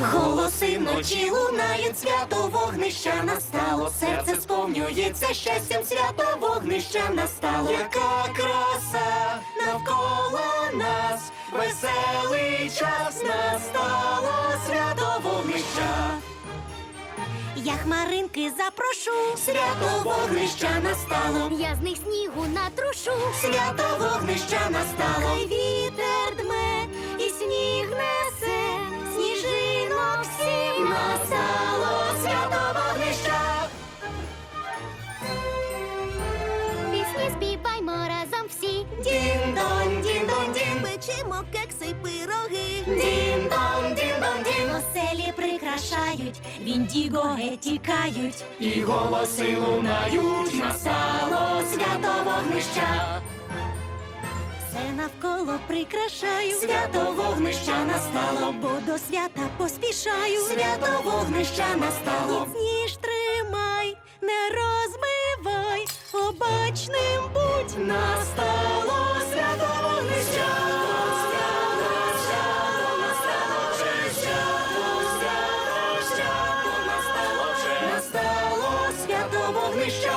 Вночі лунають свято вогнища настало, серце сповнюється щастям, свято вогнища настало. Яка краса навколо нас, веселий час настало, свято вогнища. Я хмаринки запрошу, свято вогнища настало, Я з них снігу натрушу. свято вогнища Печемо кекси й пироги. Дін-дон, дін-дон, дін. Оселі прикрашають, віндіго тікають. І голоси лунають, настало свято вогнища. Все навколо прикрашаю. Свято вогнища настало, бо до свята поспішаю. свято вогнища настало. Ніж тримай, не розбивай, обачним будь. Настало Show.